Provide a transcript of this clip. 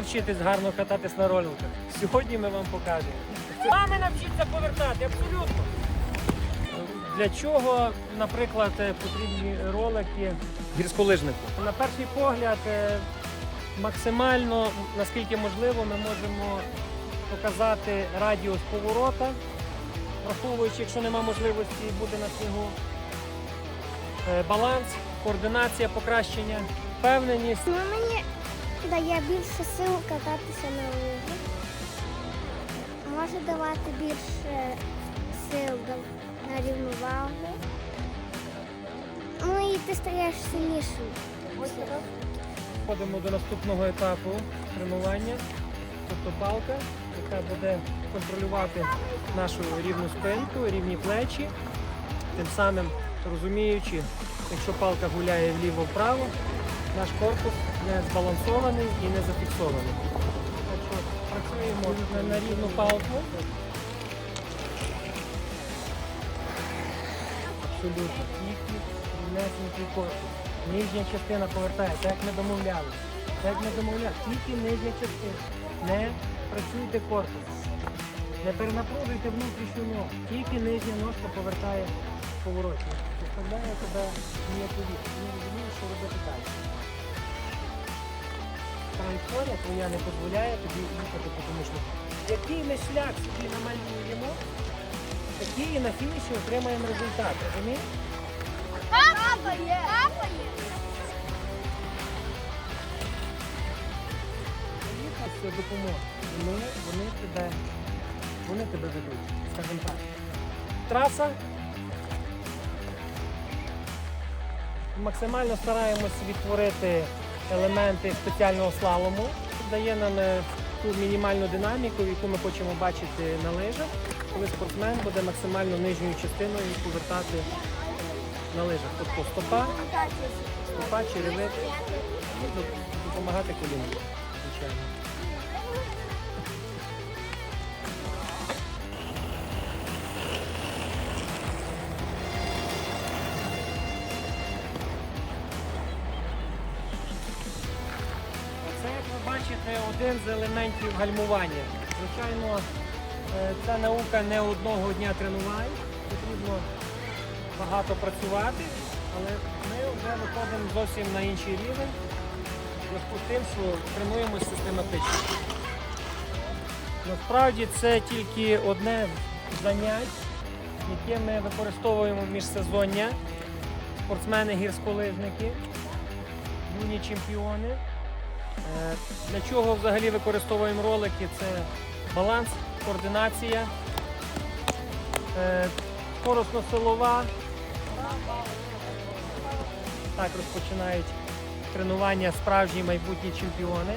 навчитись гарно кататись на роликах. Сьогодні ми вам покажемо. Саме навчиться повертати, абсолютно. Для чого, наприклад, е, потрібні ролики гірськолижнику? На перший погляд, е, максимально, наскільки можливо, ми можемо показати радіус поворота, враховуючи, якщо нема можливості бути на снігу. Е, Баланс, координація, покращення, впевненість. Ну, мені дає більше сил кататися на лижах. Може давати більше сил на рівновагу. Ну і ти стаєш сильнішим. Переходимо до наступного етапу тренування, тобто палка, яка буде контролювати нашу рівну спинку, рівні плечі, тим самим розуміючи, якщо палка гуляє вліво-вправо, наш корпус не збалансований і не зафіксований. Так що працюємо на, рівну палку. Абсолютно. Тільки рівнесенький корпус. Нижня частина повертається, як ми домовлялися. Як ми домовлялися, тільки нижня частина. Не працюйте корпусом. Не перенапружуйте внутрішню ногу. Тільки нижня ножка повертає в повороті. Заставляє тебе ніякові. Ти не розумієш, що робити далі. Траєкторія твоя не дозволяє тобі їхати по тому шляху. Який ми шлях собі намалюємо, такий і на фініші отримаємо результат. Розумієш? Капає! Капає! Це допомога. Вони, вони тебе, вони тебе ведуть, скажімо так. Траса. Максимально стараємось відтворити елементи спеціального слалому. Дає нам е, ту мінімальну динаміку, яку ми хочемо бачити на лижах, коли спортсмен буде максимально нижньою частиною повертати на лижах. Тобто стопа, стопа, черевик допомагати коліну, бачите, один з елементів гальмування. Звичайно, е, ця наука не одного дня тренувань, потрібно багато працювати, але ми вже виходимо зовсім на інший рівень. зв'язку з тим, що тренуємося систематично. Насправді це тільки одне з занять, яке ми використовуємо в міжсезоння. Спортсмени гірськолижники, юні чемпіони. Е, Для чого взагалі використовуємо ролики? Це баланс, координація, е, скоросно-силова. Так розпочинають тренування справжні майбутні чемпіони.